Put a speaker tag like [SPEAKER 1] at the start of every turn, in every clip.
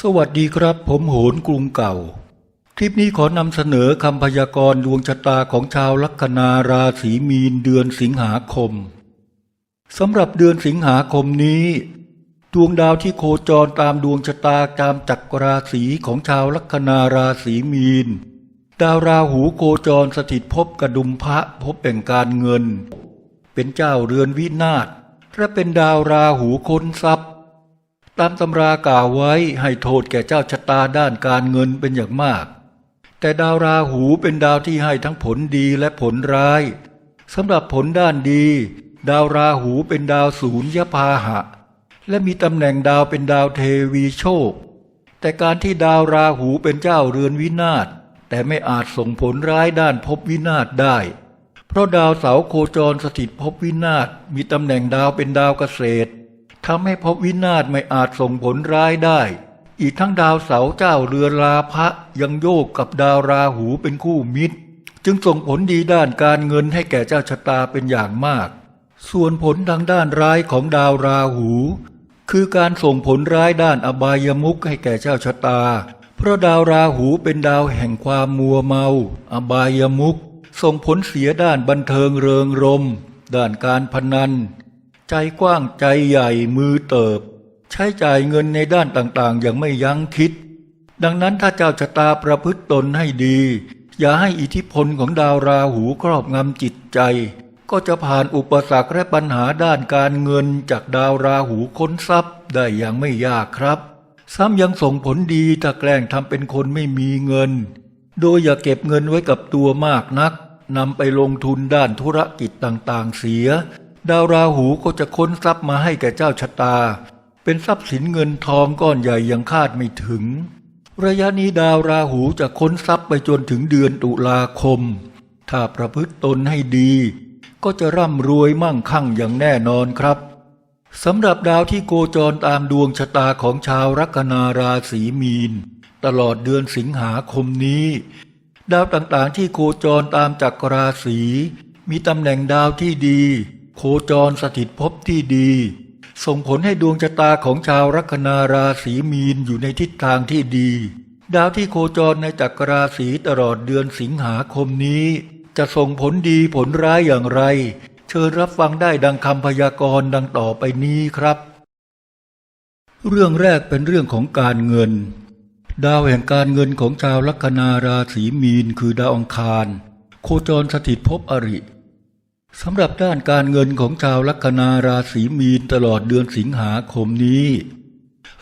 [SPEAKER 1] สวัสดีครับผมโหนกรุงเก่า คลิปนี้ขอนำเสนอคำพยากรณ์ดวงชะตาของชาวลัคนาราศีมีนเดือนสิงหาคมสำหรับเดือนสิงหาคมนี้ ดวงดาวที่โคจรตามดวงชะตาตามจักรราศีของชาวลัคนาราศีมีน ดาวราหูโคจรสถิตภพกระดุมพระภพแห่งการเงิน เป็นเจ้าเรือนวินาศและเป็นดาวราหูค้นทรัพย์ ตามตำรากล่าวไว้ให้โทษแก่เจ้าชะตาด้านการเงินเป็นอย่างมาก แต่ดาวราหูเป็นดาวที่ให้ทั้งผลดีและผลร้ายสำหรับผลด้านดี ดาวราหูเป็นดาวศูนยพาหะ และมีตำแหน่งดาวเป็นดาวเทวีโชค แต่การที่ดาวราหูเป็นเจ้าเรือนวินาศแต่ไม่อาจส่งผลร้ายด้านภพวินาศได้ เพราะดาวเสาโคจรสถิตภพวินาศมีตำแหน่งดาวเป็นดาวเกษตร ทำให้ภพวินาศไม่อาจส่งผลร้ายได้ อีกทั้งดาวเสาเจ้าเรือลาภะยังโยกกับดาวราหูเป็นคู่มิตร จึงส่งผลดีด้านการเงินให้แก่เจ้าชะตาเป็นอย่างมาก ส่วนผลทางด้านร้ายของดาวราหู คือการส่งผลร้ายด้านอบายมุขให้แก่เจ้าชะตา เพราะดาวราหูเป็นดาวแห่งความมัวเมา อบายมุขส่งผลเสียด้านบันเทิงเริงรม ด้านการพนัน ใจกว้างใจใหญ่มือเติบ ใช้จ่ายเงินในด้านต่างๆ อย่างไม่ยั้งคิด ดังนั้นถ้าเจ้าชะตาประพฤติตนให้ดี อย่าให้อิทธิพลของดาวราหูครอบงำจิตใจ ก็จะผ่านอุปสรรคและปัญหาด้านการเงินจากดาวราหูค้นทรัพย์ได้อย่างไม่ยากครับ ซ้ำยังส่งผลดีถ้าแกล้งทำเป็นคนไม่มีเงิน โดยอย่าเก็บเงินไว้กับตัวมากนักนำไปลงทุนด้านธุรกิจต่างๆเสีย ดาวราหูก็จะค้นทรัพย์มาให้แก่เจ้าชะตา เป็นทรัพย์สินเงินทองก้อนใหญ่ยังคาดไม่ถึง ระยะนี้ดาวราหูจะค้นทรัพย์ไปจนถึงเดือนตุลาคม ถ้าประพฤติตนให้ดี ก็จะร่ำรวยมั่งคั่งอย่างแน่นอนครับสำหรับดาวที่โคจรตามดวงชะตาของชาวลัคนาราศีมีน ตลอดเดือนสิงหาคมนี้ ดาวต่างๆที่โคจรตามจักรราศีมีตำแหน่งดาวที่ดี โคจรสถิตภพที่ดี ส่งผลให้ดวงชะตาของชาวลัคนาราศีมีนอยู่ในทิศทางที่ดี ดาวที่โคจรในจักรราศีตลอดเดือนสิงหาคมนี้ จะส่งผลดีผลร้ายอย่างไร เชิญรับฟังได้ดังคำพยากรณ์ดังต่อไปนี้ครับ เรื่องแรกเป็นเรื่องของการเงิน ดาวแห่งการเงินของชาวลัคนาราศีมีนคือดาวอังคาร โคจรสถิตภพอริ สำหรับด้านการเงินของชาวลัคนาราศีมีนตลอดเดือนสิงหาคมนี้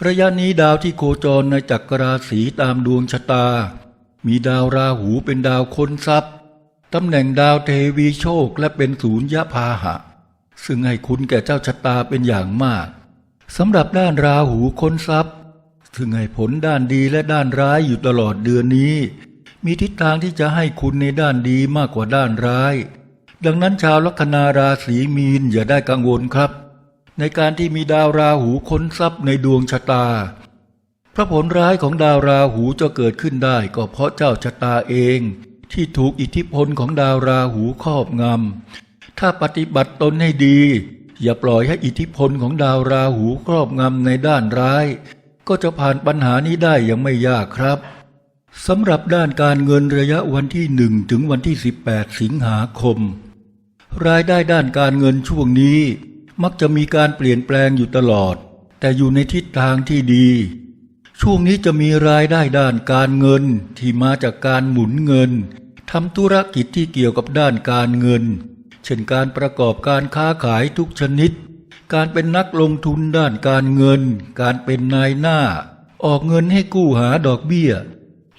[SPEAKER 1] ระยะนี้ดาวที่โคจรในจักรราศีตามดวงชะตา มีดาวราหูเป็นดาวค้นทรัพย์ตำแหน่งดาวเทวีโชคและเป็นศูนย์ยพาหะ ซึ่งให้คุณแก่เจ้าชะตาเป็นอย่างมากสำหรับด้านราหูค้นทรัพย์ซึ่งให้ผลด้านดีและด้านร้ายอยู่ตลอดเดือนนี้ มีทิศทางที่จะให้คุณในด้านดีมากกว่าด้านร้าย ดังนั้นชาวลัคนาราศีมีนอย่าได้กังวลครับ ในการที่มีดาวราหูค้นทรัพย์ในดวงชะตา พระผลร้ายของดาวราหูจะเกิดขึ้นได้ก็เพราะเจ้าชะตาเอง ที่ถูกอิทธิพลของดาวราหูครอบงำถ้าปฏิบัติตนให้ดี อย่าปล่อยให้อิทธิพลของดาวราหูครอบงำในด้านร้าย ก็จะผ่านปัญหานี้ได้อย่างไม่ยากครับสำหรับด้านการเงินระยะวันที่หนึ่งถึงวันที่ 18 สิงหาคม รายได้ด้านการเงินช่วงนี้ มักจะมีการเปลี่ยนแปลงอยู่ตลอด แต่อยู่ในทิศทางที่ดี ช่วงนี้จะมีรายได้ด้านการเงินที่มาจากการหมุนเงินทำธุรกิจที่เกี่ยวกับด้านการเงิน เช่นการประกอบการค้าขายทุกชนิด การเป็นนักลงทุนด้านการเงิน การเป็นนายหน้า ออกเงินให้กู้หาดอกเบี้ย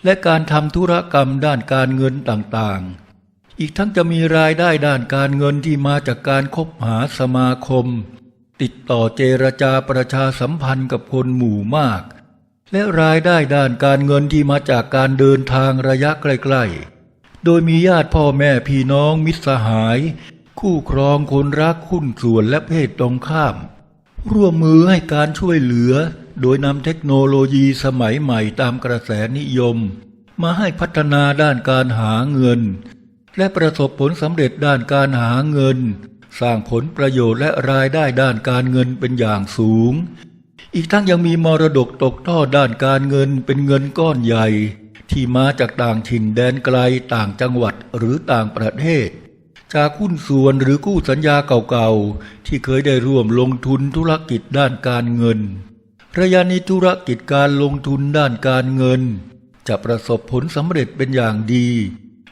[SPEAKER 1] และการทำธุรกรรมด้านการเงินต่างๆ อีกทั้งจะมีรายได้ด้านการเงินที่มาจากการคบหาสมาคม ติดต่อเจรจาประชาสัมพันธ์กับคนหมู่มาก และรายได้ด้านการเงินที่มาจากการเดินทางระยะใกล้ๆ โดยมีญาติพ่อแม่พี่น้องมิตรสหาย คู่ครองคนรักคุ้นส่วนและเพศตรงข้าม ร่วมมือให้การช่วยเหลือ โดยนำเทคโนโลยีสมัยใหม่ตามกระแสนิยม มาให้พัฒนาด้านการหาเงิน และประสบผลสำเร็จด้านการหาเงิน สร้างผลประโยชน์และรายได้ด้านการเงินเป็นอย่างสูง อีกทั้งยังมีมรดกตกทอดด้านการเงินเป็นเงินก้อนใหญ่ ที่มาจากต่างถิ่นแดนไกลต่างจังหวัดหรือต่างประเทศ จากหุ้นส่วนหรือกู้สัญญาเก่าๆ ที่เคยได้ร่วมลงทุนธุรกิจด้านการเงินระยะนี้ธุรกิจการลงทุนด้านการเงิน จะประสบผลสำเร็จเป็นอย่างดี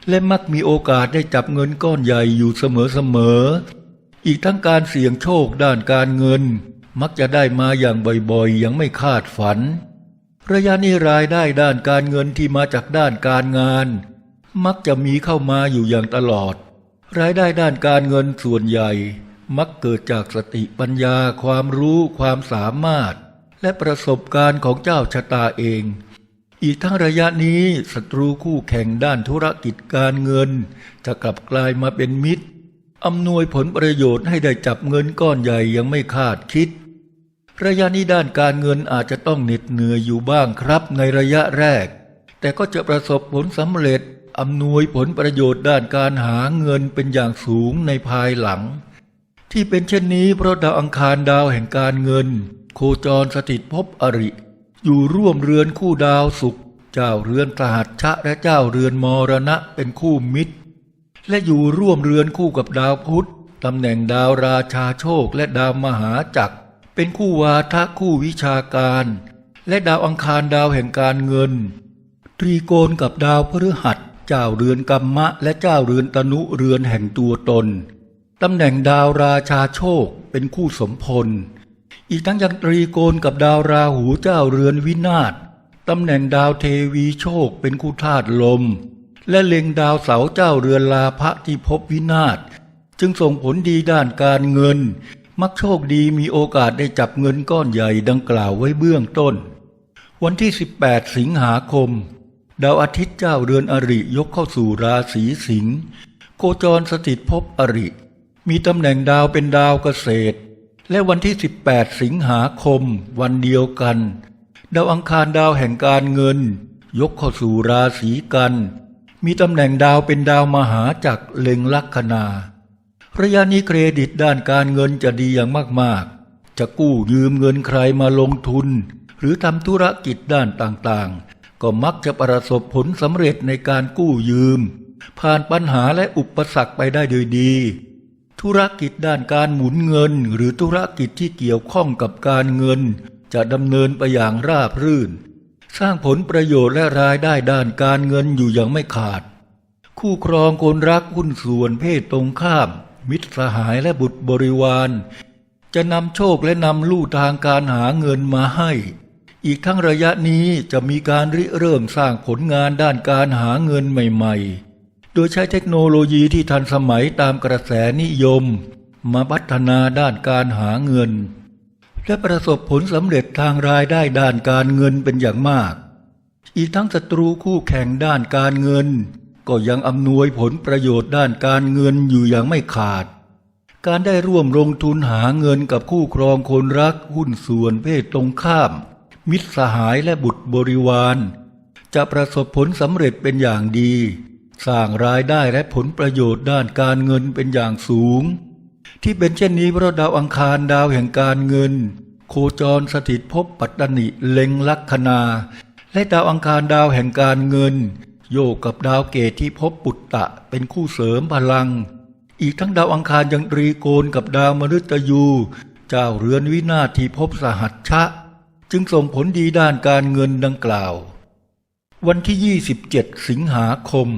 [SPEAKER 1] และมักมีโอกาสได้จับเงินก้อนใหญ่อยู่เสมอๆ อีกทั้งการเสี่ยงโชคด้านการเงิน มักจะได้มาอย่างบ่อยๆ อย่างไม่คาดฝัน ระยะนี้รายได้ด้านการเงินที่มาจากด้านการงาน มักจะมีเข้ามาอยู่อย่างตลอด รายได้ด้านการเงินส่วนใหญ่ มักเกิดจากสติปัญญาความรู้ความสามารถ และประสบการณ์ของเจ้าชะตาเอง อีกทั้งระยะนี้ศัตรูคู่แข่งด้านธุรกิจการเงิน จะกลับกลายมาเป็นมิตรอำนวยผลประโยชน์ให้ได้จับเงินก้อนใหญ่ยังไม่คาดคิด ระยะนี้ด้านการเงินอาจจะต้องเหน็ดเหนื่อยอยู่บ้างครับในระยะแรก แต่ก็จะประสบผลสำเร็จอำนวยผลประโยชน์ด้านการหาเงินเป็นอย่างสูงในภายหลัง ที่เป็นเช่นนี้เพราะดาวอังคารดาวแห่งการเงิน โคจรสถิตภพอริ อยู่ร่วมเรือนคู่ดาวศุกร์เจ้าเรือนสหัชชะและเจ้าเรือนมรณะเป็นคู่มิตร และอยู่ร่วมเรือนคู่กับดาวพุธตำแหน่งดาวราชาโชคและดาวมหาจักร เป็นคู่วาทะคู่วิชาการ และดาวอังคารดาวแห่งการเงิน ตรีโกณกับดาวพฤหัส เจ้าเรือนกัมมะ และเจ้าเรือนตนุเรือนแห่งตัวตนตำแหน่งดาวราชาโชคเป็นคู่สมพล อีกทั้งยังตรีโกณกับดาวราหูเจ้าเรือนวินาศตำแหน่งดาวเทวีโชคเป็นคู่ธาตุลม และเล็งดาวเสาเจ้าเรือนลาภะที่พบวินาศจึงส่งผลดีด้านการเงิน มักโชคดีมีโอกาสได้จับเงินก้อนใหญ่ดังกล่าวไว้เบื้องต้น วันที่ 18 สิงหาคม ดาวอาทิตย์เจ้าเรือนอริยกเข้าสู่ราศีสิงห์โคจรสถิตภพอริ มีตำแหน่งดาวเป็นดาวเกษตร และวันที่ 18 สิงหาคม วันเดียวกัน ดาวอังคารดาวแห่งการเงิน ยกเข้าสู่ราศีกัน มีตำแหน่งดาวเป็นดาวมหาจักรเล็งลัคนาระยะนี้เครดิตด้านการเงินจะดีอย่างมากๆ จะกู้ยืมเงินใครมาลงทุน หรือทำธุรกิจด้านต่างๆ ก็มักจะประสบผลสำเร็จในการกู้ยืม ผ่านปัญหาและอุปสรรคไปได้โดยดี ธุรกิจด้านการหมุนเงิน หรือธุรกิจที่เกี่ยวข้องกับการเงิน จะดำเนินไปอย่างราบรื่น สร้างผลประโยชน์และรายได้ด้านการเงินอยู่อย่างไม่ขาด คู่ครองคนรักหุ้นส่วนเพศตรงข้าม มิตรสหายและบุตรบริวาร จะนำโชคและนำลู่ทางการหาเงินมาให้ อีกทั้งระยะนี้จะมีการริเริ่มสร้างผลงานด้านการหาเงินใหม่ ๆ โดยใช้เทคโนโลยีที่ทันสมัยตามกระแสนิยม มาพัฒนาด้านการหาเงิน และประสบผลสำเร็จทางรายได้ด้านการเงินเป็นอย่างมาก อีกทั้งศัตรูคู่แข่งด้านการเงิน ก็ยังอำนวยผลประโยชน์ด้านการเงินอยู่อย่างไม่ขาด การได้ร่วมลงทุนหาเงินกับคู่ครองคนรักหุ้นส่วนเพศตรงข้าม มิตรสหายและบุตรบริวาร จะประสบผลสำเร็จเป็นอย่างดี สร้างรายได้และผลประโยชน์ด้านการเงินเป็นอย่างสูง ที่เป็นเช่นนี้เพราะดาวอังคารดาวแห่งการเงิน โคจรสถิตภพปัตตนิเล็งลัคนา และดาวอังคารดาวแห่งการเงิน โยกกับดาวเกตที่พบปุตตะเป็นคู่เสริมพลัง อีกทั้งดาวอังคารยังตรีโกณกับดาวมฤตยู เจ้าเรือนวินาที่พบสหัชชะ จึงส่งผลดีด้านการเงินดังกล่าว วันที่ 27 สิงหาคม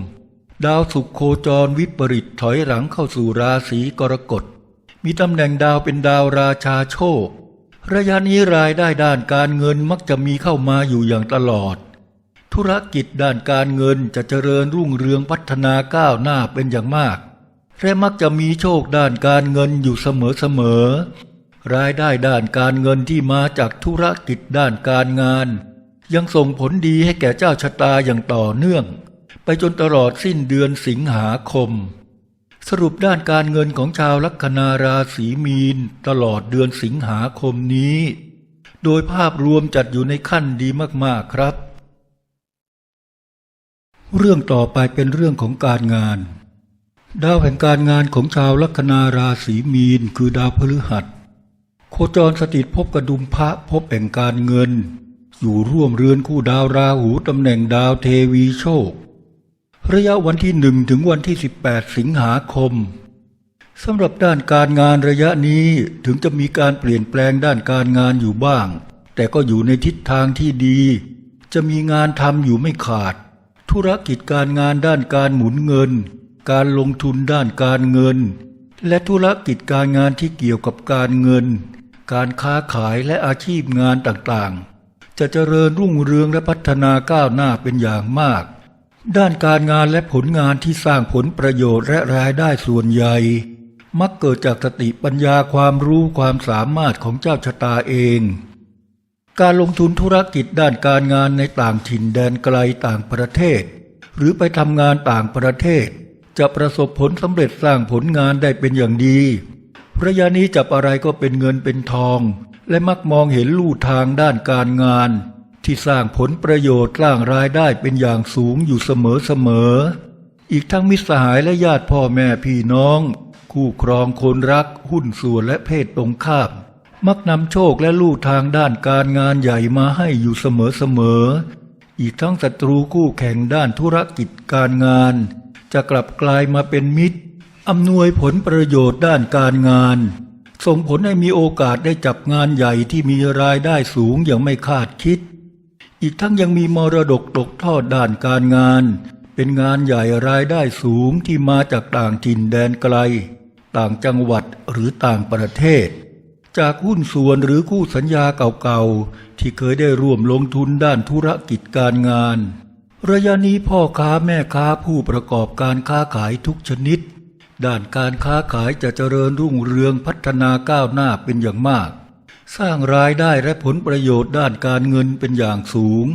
[SPEAKER 1] ดาวศุกร์โคจรวิปริตถอยหลังเข้าสู่ราศีกรกฎ มีตำแหน่งดาวเป็นดาวราชาโชค ระยะนี้รายได้ด้านการเงินมักจะมีเข้ามาอยู่อย่างตลอด ธุรกิจด้านการเงินจะเจริญรุ่งเรืองพัฒนาก้าวหน้าเป็นอย่างมาก และมักจะมีโชคด้านการเงินอยู่เสมอๆรายได้ด้านการเงินที่มาจากธุรกิจด้านการงาน ยังส่งผลดีให้แก่เจ้าชะตาอย่างต่อเนื่อง ไปจนตลอดสิ้นเดือนสิงหาคม สรุปด้านการเงินของชาวลัคนาราศีมีน ตลอดเดือนสิงหาคมนี้ โดยภาพรวมจัดอยู่ในขั้นดีมากๆครับ เรื่องต่อไปเป็นเรื่องของการงาน ดาวแห่งการงานของชาวลัคนาราศีมีน คือดาวพฤหัส โคจรสถิตภพกระดุมพระภพแห่งการเงิน อยู่ร่วมเรือนคู่ดาวราหูตำแหน่งดาวเทวีโชค ระยะวันที่หนึ่งถึงวันที่ 18 สิงหาคมสำหรับด้านการงานระยะนี้ถึงจะมีการเปลี่ยนแปลงด้านการงานอยู่บ้าง แต่ก็อยู่ในทิศทางที่ดี จะมีงานทำอยู่ไม่ขาด ธุรกิจการงานด้านการหมุนเงิน การลงทุนด้านการเงิน และธุรกิจการงานที่เกี่ยวกับการเงิน การค้าขายและอาชีพงานต่างๆ จะเจริญรุ่งเรืองและพัฒนาก้าวหน้าเป็นอย่างมาก ด้านการงานและผลงานที่สร้างผลประโยชน์และรายได้ส่วนใหญ่ มักเกิดจากสติปัญญาความรู้ความสามารถของเจ้าชะตาเอง การลงทุนธุรกิจด้านการงานในต่างถิ่นแดนไกลต่างประเทศ หรือไปทำงานต่างประเทศ จะประสบผลสำเร็จสร้างผลงานได้เป็นอย่างดีระยะนี้จับอะไรก็เป็นเงินเป็นทอง และมักมองเห็นลู่ทางด้านการงาน ที่สร้างผลประโยชน์สร้างรายได้เป็นอย่างสูงอยู่เสมอๆอีกทั้งมิตรสหายและญาติพ่อแม่พี่น้อง คู่ครองคนรัก หุ้นส่วนและเพศตรงข้าม มักนำโชคและลู่ทางด้านการงานใหญ่มาให้อยู่เสมอๆอีกทั้งศัตรูคู่แข่งด้านธุรกิจการงาน จะกลับกลายมาเป็นมิตรอำนวยผลประโยชน์ด้านการงาน ส่งผลให้มีโอกาสได้จับงานใหญ่ที่มีรายได้สูงอย่างไม่คาดคิด อีกทั้งยังมีมรดกตกทอดด้านการงาน เป็นงานใหญ่รายได้สูงที่มาจากต่างถิ่นแดนไกล ต่างจังหวัดหรือต่างประเทศ จากหุ้นส่วนหรือคู่สัญญาเก่าๆ ที่เคยได้ร่วมลงทุนด้านธุรกิจการงาน ระยะนี้พ่อค้าแม่ค้าผู้ประกอบการค้าขายทุกชนิด ด้านการค้าขายจะเจริญรุ่งเรืองพัฒนาก้าวหน้าเป็นอย่างมาก สร้างรายได้และผลประโยชน์ด้านการเงินเป็นอย่างสูง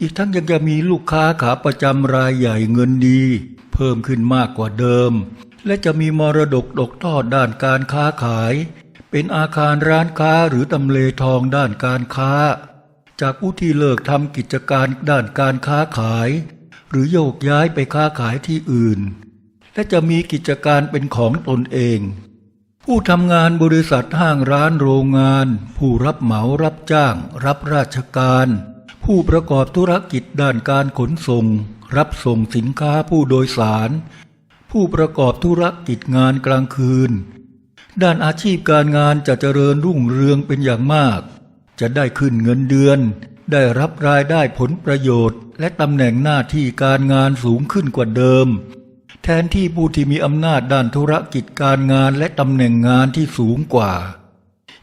[SPEAKER 1] อีกทั้งยังจะมีลูกค้าขาประจำรายใหญ่เงินดี เพิ่มขึ้นมากกว่าเดิม และจะมีมรดกตกทอดด้านการค้าขาย เป็นอาคารร้านค้าหรือตำเลทองด้านการค้า จากผู้ที่เลิกทำกิจการด้านการค้าขาย หรือโยกย้ายไปค้าขายที่อื่น และจะมีกิจการเป็นของตนเอง ผู้ทำงานบริษัทห้างร้านโรงงาน ผู้รับเหมารับจ้าง รับราชการ ผู้ประกอบธุรกิจด้านการขนส่ง รับส่งสินค้าผู้โดยสาร ผู้ประกอบธุรกิจงานกลางคืน ด้านอาชีพการงานจะเจริญรุ่งเรืองเป็นอย่างมาก จะได้ขึ้นเงินเดือน ได้รับรายได้ผลประโยชน์ และตำแหน่งหน้าที่การงานสูงขึ้นกว่าเดิม แทนที่ผู้ที่มีอำนาจด้านธุรกิจการงานและตำแหน่งงานที่สูงกว่า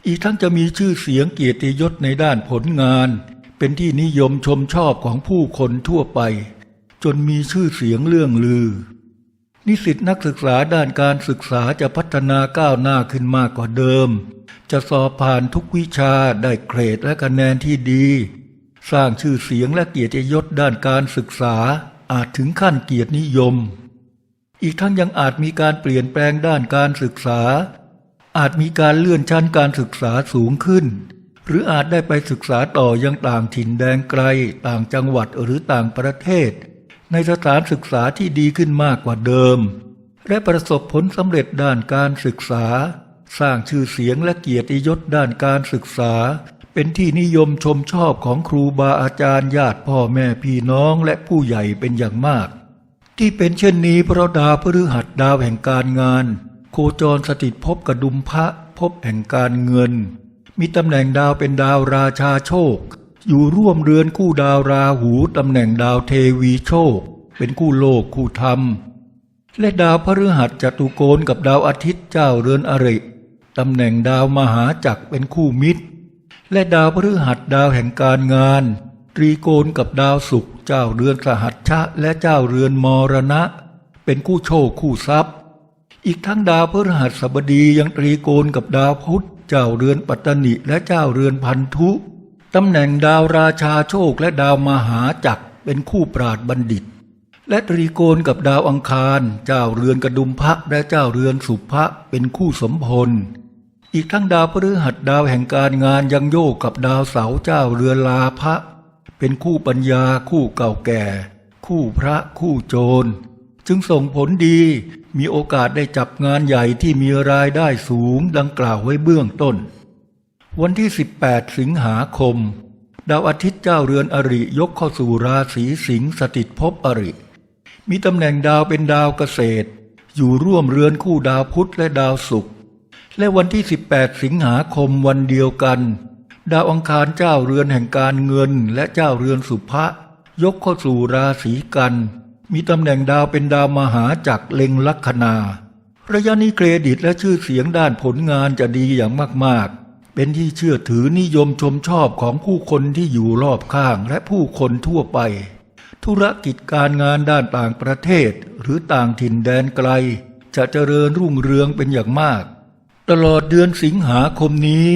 [SPEAKER 1] อีกทั้งจะมีชื่อเสียงเกียรติยศในด้านผลงาน เป็นที่นิยมชมชอบของผู้คนทั่วไป จนมีชื่อเสียงเลื่องลือ นิสิตนักศึกษาด้านการศึกษาจะพัฒนาก้าวหน้าขึ้นมากกว่าเดิม จะสอบผ่านทุกวิชาได้เกรดและคะแนนที่ดี สร้างชื่อเสียงและเกียรติยศด้านการศึกษาอาจถึงขั้นเกียรตินิยม อีกทั้งยังอาจมีการเปลี่ยนแปลงด้านการศึกษา อาจมีการเลื่อนชั้นการศึกษาสูงขึ้น หรืออาจได้ไปศึกษาต่อยังต่างถิ่นแดนไกล ต่างจังหวัดหรือต่างประเทศ ในสถานศึกษาที่ดีขึ้นมากกว่าเดิม และประสบผลสำเร็จด้านการศึกษา สร้างชื่อเสียงและเกียรติยศด้านการศึกษาเป็นที่นิยมชมชอบของครูบาอาจารย์ญาติพ่อแม่พี่น้องและผู้ใหญ่เป็นอย่างมาก ที่เป็นเช่นนี้เพราะดาวพฤหัสดาวแห่งการงาน โคจรสถิตภพกระดุมพระภพแห่งการเงิน มีตำแหน่งดาวเป็นดาวราชาโชค อยู่ร่วมเรือนคู่ดาวราหูตำแหน่งดาวเทวีโชค เป็นคู่โลกคู่ธรรม และดาวพฤหัสจตุโกณกับดาวอาทิตย์เจ้าเรือนอริตำแหน่งดาวมหาจักรเป็นคู่มิตร และดาวพฤหัสดาวแห่งการงาน ตรีโกณกับดาวศุกร์เจ้าเรือนสหัชชะและเจ้าเรือนมรณะ เป็นคู่โชคคู่ทรัพย์ อีกทั้งดาวพฤหัสบดียังตรีโกณกับดาวพุธเจ้าเรือนปัตตนิและเจ้าเรือนพันธุตำแหน่งดาวราชาโชคและดาวมหาจักรเป็นคู่ปราดบัณฑิต และตรีโกณกับดาวอังคาร เจ้าเรือนกระดุมพระและเจ้าเรือนสุภะเป็นคู่สมพลอีกทั้งดาวพฤหัสดาวแห่งการงานยังโยกกับดาวเสาเจ้าเรือนลาภะ เป็นคู่ปัญญาคู่เก่าแก่ คู่พระคู่โจร จึงส่งผลดีมีโอกาสได้จับงานใหญ่ที่มีรายได้สูงดังกล่าวไว้เบื้องต้น วันที่ 18 สิงหาคม ดาวอาทิตย์เจ้าเรือนอริยกเข้าสู่ราศีสิงห์สถิตภพอริ มีตำแหน่งดาวเป็นดาวเกษตร อยู่ร่วมเรือนคู่ดาวพุธและดาวศุกร์และวันที่ 18 สิงหาคมวันเดียวกัน ดาวอังคารเจ้าเรือนแห่งการเงินและเจ้าเรือนสุภะยกเข้าสู่ราศีกัน มีตำแหน่งดาวเป็นดาวมหาจักรเล็งลัคนา ระยะนี้เครดิตและชื่อเสียงด้านผลงานจะดีอย่างมากๆ เป็นที่เชื่อถือนิยมชมชอบของผู้คนที่อยู่รอบข้างและผู้คนทั่วไป ธุรกิจการงานด้านต่างประเทศหรือต่างถิ่นแดนไกล จะเจริญรุ่งเรืองเป็นอย่างมาก ตลอดเดือนสิงหาคมนี้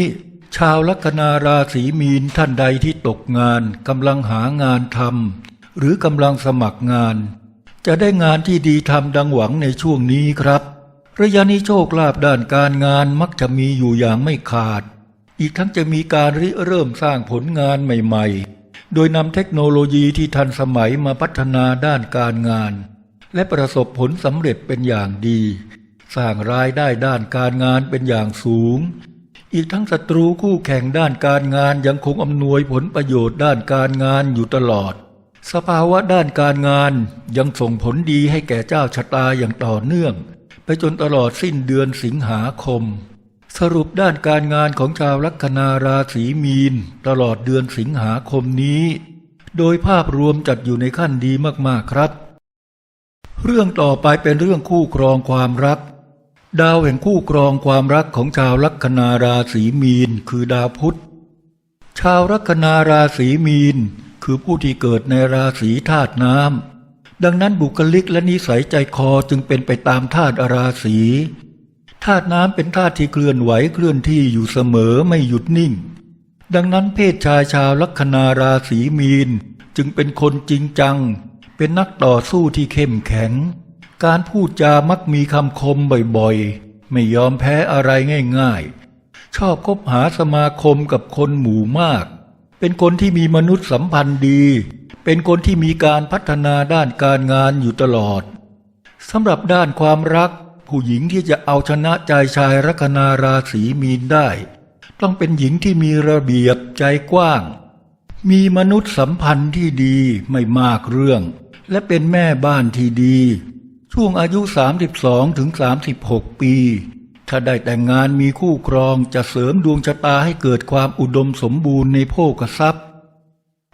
[SPEAKER 1] ชาวลัคนาราศีมีนท่านใดที่ตกงานกำลังหางานทำหรือกำลังสมัครงาน จะได้งานที่ดีทำดังหวังในช่วงนี้ครับ ระยะนี้โชคลาภด้านการงานมักจะมีอยู่อย่างไม่ขาด อีกทั้งจะมีการริเริ่มสร้างผลงานใหม่ๆ โดยนำเทคโนโลยีที่ทันสมัยมาพัฒนาด้านการงาน และประสบผลสำเร็จเป็นอย่างดี สร้างรายได้ด้านการงานเป็นอย่างสูง อีกทั้งศัตรูคู่แข่งด้านการงานยังคงอำนวยผลประโยชน์ด้านการงานอยู่ตลอด สภาวะด้านการงานยังส่งผลดีให้แก่เจ้าชะตาอย่างต่อเนื่อง ไปจนตลอดสิ้นเดือนสิงหาคม สรุปด้านการงานของชาวลัคนาราศีมีน ตลอดเดือนสิงหาคมนี้ โดยภาพรวมจัดอยู่ในขั้นดีมากๆครับ เรื่องต่อไปเป็นเรื่องคู่ครองความรัก ดาวแห่งคู่ครองความรักของชาวลัคนาราศีมีน คือดาวพุธ ชาวลัคนาราศีมีน คือผู้ที่เกิดในราศีธาตุน้ำดังนั้นบุคลิกและนิสัยใจคอจึงเป็นไปตามธาตุราศีธาตุน้ำเป็นธาตุที่เคลื่อนไหวเคลื่อนที่อยู่เสมอไม่หยุดนิ่ง ดังนั้นเพศชายชาวลัคนาราศีมีน จึงเป็นคนจริงจัง เป็นนักต่อสู้ที่เข้มแข็ง การพูดจามักมีคำคมบ่อยๆ ไม่ยอมแพ้อะไรง่ายๆ ชอบคบหาสมาคมกับคนหมู่มาก เป็นคนที่มีมนุษยสัมพันธ์ดี เป็นคนที่มีการพัฒนาด้านการงานอยู่ตลอดสำหรับด้านความรัก ผู้หญิงที่จะเอาชนะใจชายลัคนาราศีมีนได้ ต้องเป็นหญิงที่มีระเบียบใจกว้าง มีมนุษยสัมพันธ์ที่ดีไม่มากเรื่อง และเป็นแม่บ้านที่ดี ช่วงอายุ 32ถึง36 ปี ถ้าได้แต่งงานมีคู่ครองจะเสริมดวงชะตาให้เกิดความอุดมสมบูรณ์ในโภคทรัพย์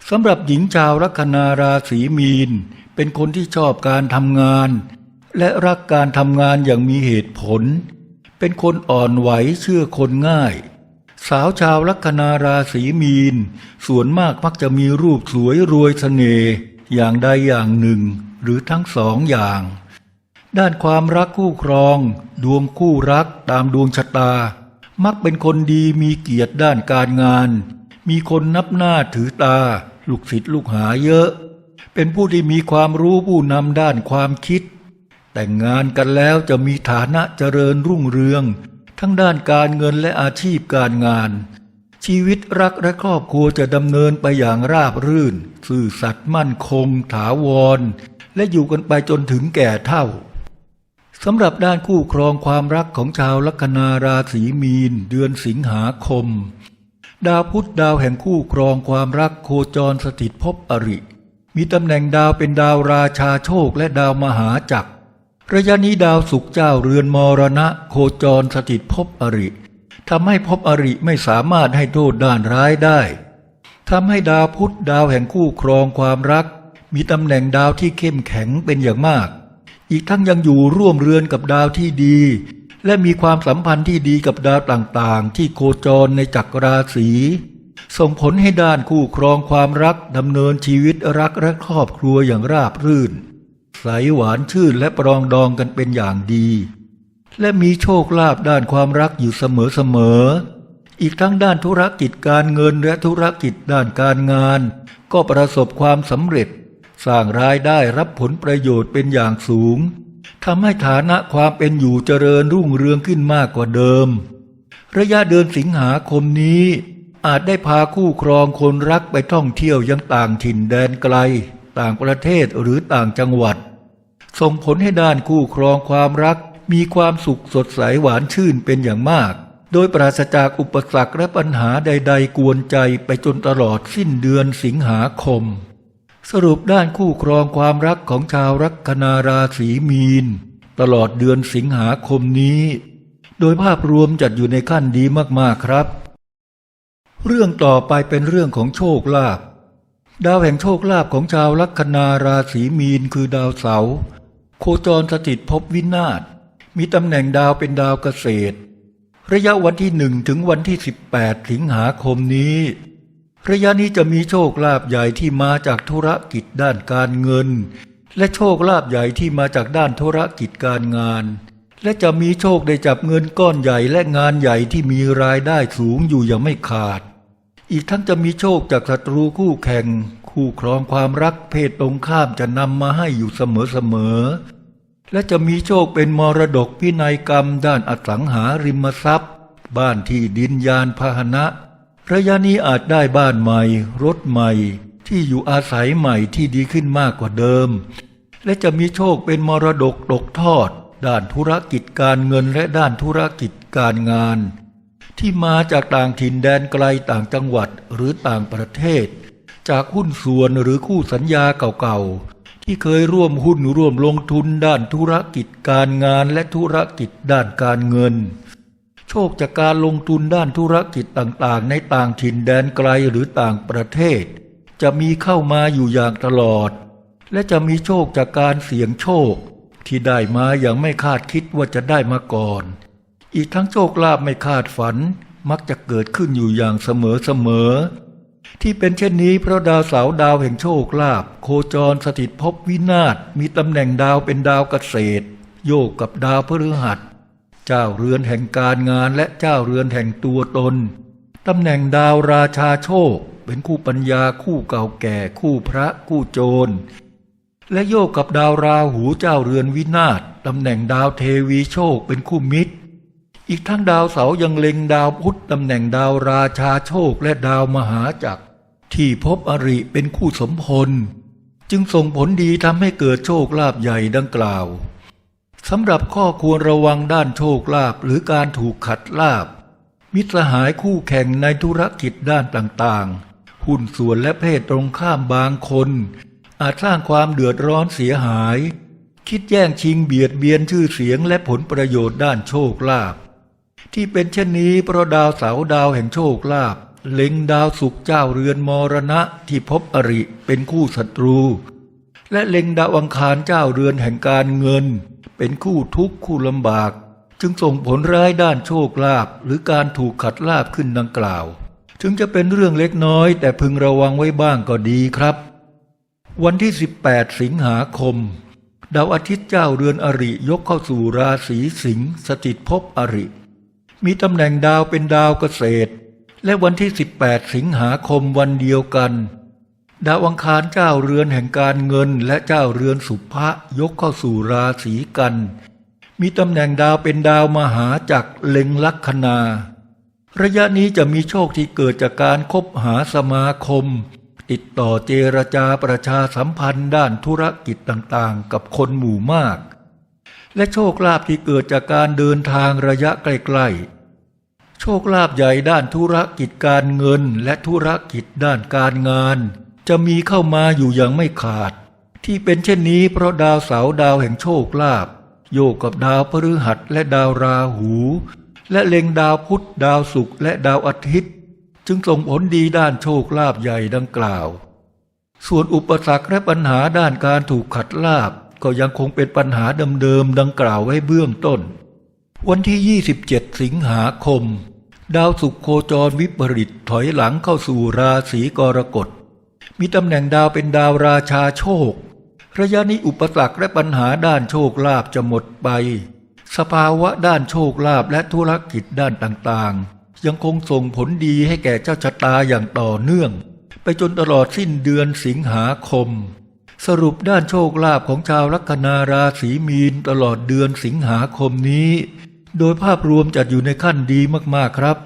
[SPEAKER 1] สำหรับหญิงชาวลัคนาราศีมีน เป็นคนที่ชอบการทำงาน และรักการทำงานอย่างมีเหตุผล เป็นคนอ่อนไหวเชื่อคนง่าย สาวชาวลัคนาราศีมีน ส่วนมากมักจะมีรูปสวยรวยเสน่ห์อย่างใดอย่างหนึ่ง หรือทั้งสองอย่าง ด้านความรักคู่ครอง ดวงคู่รักตามดวงชะตา มักเป็นคนดีมีเกียรติด้านการงาน มีคนนับหน้าถือตา ลูกศิษย์ลูกหาเยอะ เป็นผู้ที่มีความรู้ผู้นำด้านความคิด แต่งงานกันแล้วจะมีฐานะเจริญรุ่งเรือง ทั้งด้านการเงินและอาชีพการงาน ชีวิตรักและครอบครัวจะดำเนินไปอย่างราบรื่นซื่อสัตย์มั่นคง ถาวร และอยู่กันไปจนถึงแก่เท่า สำหรับด้านคู่ครองความรักของชาวลัคนาราศีมีน เดือนสิงหาคม ดาวพุธดาวแห่งคู่ครองความรักโคจรสถิตภพอริ มีตำแหน่งดาวเป็นดาวราชาโชคและดาวมหาจักรระยะนี้ดาวศุกร์เจ้าเรือนมรณะ โคจรสถิตภพอริทำให้ภพอริไม่สามารถให้โทษด้านร้ายได้ทำให้ดาวพุธดาวแห่งคู่ครองความรัก มีตำแหน่งดาวที่เข้มแข็งเป็นอย่างมาก อีกทั้งยังอยู่ร่วมเรือนกับดาวที่ดี และมีความสัมพันธ์ที่ดีกับดาวต่างๆ ที่โคจรในจักรราศี ส่งผลให้ด้านคู่ครองความรักดำเนินชีวิตรักและครอบครัวอย่างราบรื่น ใสหวานชื่นและปรองดองกันเป็นอย่างดี และมีโชคลาภด้านความรักอยู่เสมอๆอีกทั้งด้านธุรกิจการเงินและธุรกิจด้านการงาน ก็ประสบความสำเร็จ สร้างรายได้รับผลประโยชน์เป็นอย่างสูงทำให้ฐานะความเป็นอยู่เจริญรุ่งเรืองขึ้นมากกว่าเดิม ระยะเดือนสิงหาคมนี้อาจได้พาคู่ครองคนรักไปท่องเที่ยวยังต่างถิ่นแดนไกล ต่างประเทศหรือต่างจังหวัด ส่งผลให้ด้านคู่ครองความรักมีความสุขสดใสหวานชื่นเป็นอย่างมาก โดยปราศจากอุปสรรคและปัญหาใด ๆ กวนใจไปจนตลอดสิ้นเดือนสิงหาคม สรุปด้านคู่ครองความรักของชาวลัคนาราศีมีน ตลอดเดือนสิงหาคมนี้ โดยภาพรวมจัดอยู่ในขั้นดีมากๆครับ เรื่องต่อไปเป็นเรื่องของโชคลาภดาวแห่งโชคลาภของชาวลัคนาราศีมีนคือดาวเสาร์โคจรสถิตภพวินาศมีตำแหน่งดาวเป็นดาวเกษตร ระยะวันที่หนึ่งถึงวันที่ 18 สิงหาคมนี้ ระยะนี้จะมีโชคลาภใหญ่ที่มาจากธุรกิจด้านการเงิน และโชคลาภใหญ่ที่มาจากด้านธุรกิจการงาน และจะมีโชคได้จับเงินก้อนใหญ่และงานใหญ่ที่มีรายได้สูงอยู่อย่างไม่ขาด อีกทั้งจะมีโชคจากศัตรูคู่แข่ง คู่ครองความรักเพศตรงข้ามจะนำมาให้อยู่เสมอๆและจะมีโชคเป็นมรดกพินัยกรรมด้านอสังหาริมทรัพย์ บ้านที่ดินยานพาหนะ ระยะนี้อาจได้บ้านใหม่ รถใหม่ ที่อยู่อาศัยใหม่ที่ดีขึ้นมากกว่าเดิม และจะมีโชคเป็นมรดกตกทอด ด้านธุรกิจการเงินและด้านธุรกิจการงาน ที่มาจากต่างถิ่นแดนไกลต่างจังหวัดหรือต่างประเทศ จากหุ้นส่วนหรือคู่สัญญาเก่าๆ ที่เคยร่วมหุ้นร่วมลงทุนด้านธุรกิจการงานและธุรกิจด้านการเงิน โชคจากการลงทุนด้านธุรกิจต่างๆ ในต่างถิ่นแดนไกลหรือต่างประเทศ จะมีเข้ามาอยู่อย่างตลอด และจะมีโชคจากการเสี่ยงโชค ที่ได้มาอย่างไม่คาดคิดว่าจะได้มาก่อน อีกทั้งโชคลาภไม่คาดฝันมักจะเกิดขึ้นอยู่อย่างเสมอๆที่เป็นเช่นนี้เพราะดาวเสาดาวแห่งโชคลาภโคจรสถิตภพวินาศมีตำแหน่งดาวเป็นดาวเกษตร โยกกับดาวพฤหัส เจ้าเรือนแห่งการงานและเจ้าเรือนแห่งตัวตนตำแหน่งดาวราชาโชค เป็นคู่ปัญญาคู่เก่าแก่คู่พระคู่โจร และโยกกับดาวราหูเจ้าเรือนวินาศตำแหน่งดาวเทวีโชคเป็นคู่มิตร อีกทั้งดาวเสายังเล็งดาวพุธตำแหน่งดาวราชาโชคและดาวมหาจักร ที่พบอริเป็นคู่สมพล จึงส่งผลดีทำให้เกิดโชคลาภใหญ่ดังกล่าว สำหรับข้อควรระวังด้านโชคลาภหรือการถูกขัดลาภมิตรหายคู่แข่งในธุรกิจด้านต่างๆ หุ้นส่วนและเพศตรงข้ามบางคน อาจสร้างความเดือดร้อนเสียหาย คิดแย่งชิงเบียดเบียนชื่อเสียงและผลประโยชน์ด้านโชคลาภที่เป็นเช่นนี้เพราะดาวเสาดาวแห่งโชคลาภเล็งดาวศุกเจ้าเรือนมรณะที่พบอริเป็นคู่ศัตรู และเล็งดาวอังคารเจ้าเรือนแห่งการเงิน เป็นคู่ทุกข์คู่ลำบาก จึงส่งผลร้ายด้านโชคลาภหรือการถูกขัดลาภขึ้นดังกล่าว ถึงจะเป็นเรื่องเล็กน้อย แต่พึงระวังไว้บ้างก็ดีครับ วันที่ 18 สิงหาคม ดาวอาทิตย์เจ้าเรือนอริยกเข้าสู่ราศีสิงห์สถิตภพอริ มีตำแหน่งดาวเป็นดาวเกษตร และวันที่ 18 สิงหาคมวันเดียวกัน ดาวอังคารเจ้าเรือนแห่งการเงินและเจ้าเรือนสุภะยกเข้าสู่ราศีกัน มีตำแหน่งดาวเป็นดาวมหาจักรเล็งลัคนา ระยะนี้จะมีโชคที่เกิดจากการคบหาสมาคม ติดต่อเจรจาประชาสัมพันธ์ด้านธุรกิจต่างๆ กับคนหมู่มาก และโชคลาภที่เกิดจากการเดินทางระยะใกล้ๆโชคลาภใหญ่ด้านธุรกิจการเงินและธุรกิจด้านการงาน จะมีเข้ามาอยู่อย่างไม่ขาด ที่เป็นเช่นนี้เพราะดาวเสาดาวแห่งโชคลาภโยกกับดาวพฤหัสและดาวราหู และเล็งดาวพุธดาวศุกร์และดาวอาทิตย์ จึงส่งผลดีด้านโชคลาภใหญ่ดังกล่าว ส่วนอุปสรรคและปัญหาด้านการถูกขัดลาบก็ยังคงเป็นปัญหาเดิมๆดังกล่าวไว้เบื้องต้น วันที่ 27 สิงหาคม ดาวศุกร์โคจรวิปริตถอยหลังเข้าสู่ราศีกรกฎ มีตำแหน่งดาวเป็นดาวราชาโชค ระยะนี้อุปสรรคและปัญหาด้านโชคลาภจะหมดไป สภาวะด้านโชคลาภและธุรกิจด้านต่างๆ ยังคงส่งผลดีให้แก่เจ้าชะตาอย่างต่อเนื่อง ไปจนตลอดสิ้นเดือนสิงหาคม สรุปด้านโชคลาภของชาวลัคนาราศีมีนตลอดเดือนสิงหาคมนี้ โดยภาพรวมจัดอยู่ในขั้นดีมากๆครับ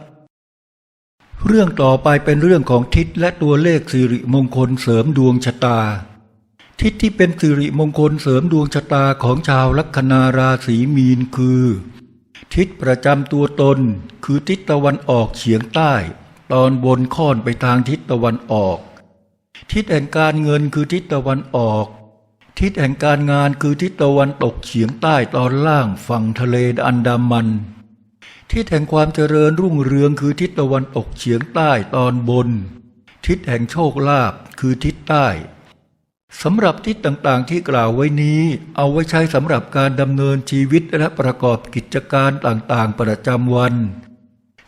[SPEAKER 1] เรื่องต่อไปเป็นเรื่องของทิศและตัวเลขสิริมงคลเสริมดวงชะตา ทิศที่เป็นสิริมงคลเสริมดวงชะตาของชาวลัคนาราศีมีนคือ ทิศประจำตัวตน คือทิศตะวันออกเฉียงใต้ ตอนบนค่อนไปทางทิศตะวันออก ทิศแห่งการเงินคือทิศตะวันออก ทิศแห่งการงานคือทิศตะวันตกเฉียงใต้ตอนล่างฝั่งทะเลอันดามัน ทิศแห่งความเจริญรุ่งเรืองคือทิศตะวันตกเฉียงใต้ตอนบน ทิศแห่งโชคลาภคือทิศใต้สำหรับทิศต่างๆที่กล่าวไว้นี้ เอาไว้ใช้สำหรับการดำเนินชีวิตและประกอบกิจการต่างๆ ประจำวัน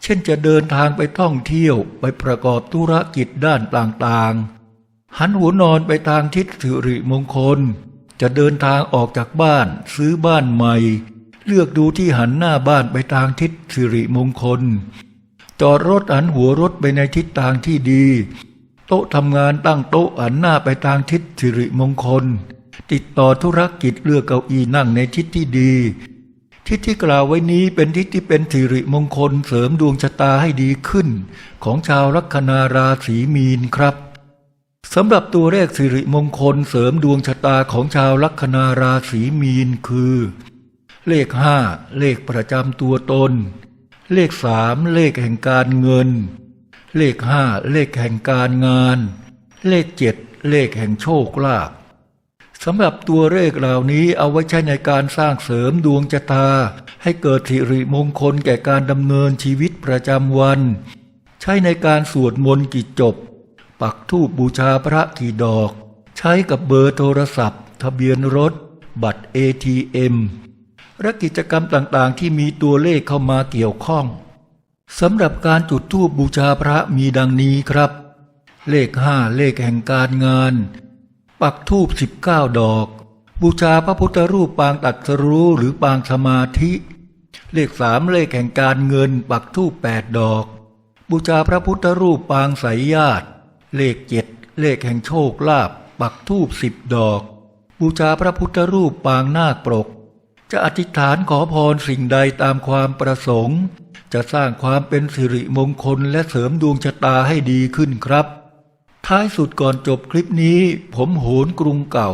[SPEAKER 1] เช่นจะเดินทางไปท่องเที่ยวไปประกอบธุรกิจด้านต่างๆ หันหัวนอนไปทางทิศสิริมงคล จะเดินทางออกจากบ้าน ซื้อบ้านใหม่ เลือกดูที่หันหน้าบ้านไปทางทิศสิริมงคล จอดรถหันหัวรถไปในทิศทางที่ดี โต๊ะทำงานตั้งโต๊ะหันหน้าไปทางทิศสิริมงคล ติดต่อธุรกิจเลือกเก้าอี้นั่งในทิศที่ดี ทิศที่กล่าวไว้นี้เป็นทิศที่เป็นสิริมงคลเสริมดวงชะตาให้ดีขึ้น ของชาวลัคนาราศีมีนครับสำหรับตัวเลขสิริมงคลเสริมดวงชะตาของชาวลัคนาราศีมีนคือ เลขห้าเลขประจำตัวตน เลขสามเลขแห่งการเงิน เลขห้าเลขแห่งการงาน เลขเจ็ดเลขแห่งโชคลาภสำหรับตัวเลขเหล่านี้เอาไว้ใช้ในการสร้างเสริมดวงชะตา ให้เกิดสิริมงคลแก่การดำเนินชีวิตประจำวัน ใช้ในการสวดมนต์กิจจบ ปักธูปบูชาพระกี่ดอก ใช้กับเบอร์โทรศัพท์ ทะเบียนรถ บัตร ATM และกิจกรรมต่างๆ ที่มีตัวเลขเข้ามาเกี่ยวข้องสำหรับการจุดธูปบูชาพระมีดังนี้ครับ เลขห้าเลขแห่งการงาน ปักธูปสิบเก้าดอก บูชาพระพุทธรูปปางตัดสรู้หรือปางสมาธิ เลขสามเลขแห่งการเงิน ปักธูปแปดดอก บูชาพระพุทธรูปปางสายญาติ เลขเจ็ดเลขแห่งโชคลาภปักธูปสิบดอก บูชาพระพุทธรูปปางนาคปรก จะอธิษฐานขอพรสิ่งใดตามความประสงค์ จะสร้างความเป็นสิริมงคลและเสริมดวงชะตาให้ดีขึ้นครับ ท้ายสุดก่อนจบคลิปนี้ ผมโหนกรุงเก่า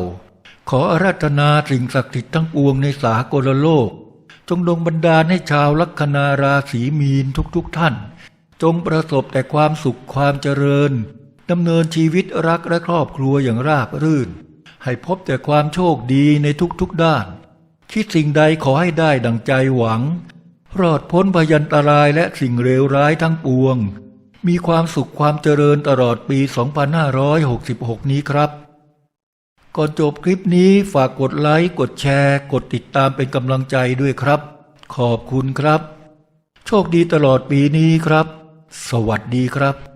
[SPEAKER 1] ขออาราธนาสิ่งศักดิ์สิทธิ์ทั้งปวงในสากลโลก จงดงบันดาลให้ชาวลัคนาราศีมีนทุกๆทท่าน จงประสบแต่ความสุขความเจริญดำเนินชีวิตรักและครอบครัวอย่างราบรื่น ให้พบแต่ความโชคดีในทุกๆด้าน คิดสิ่งใดขอให้ได้ดังใจหวัง รอดพ้นพยันตรายและสิ่งเลวร้ายทั้งปวง มีความสุขความเจริญตลอดปี 2566 นี้ครับ ก่อนจบคลิปนี้ฝากกดไลค์ กดแชร์ กดติดตามเป็นกำลังใจด้วยครับ ขอบคุณครับ โชคดีตลอดปีนี้ครับ สวัสดีครับ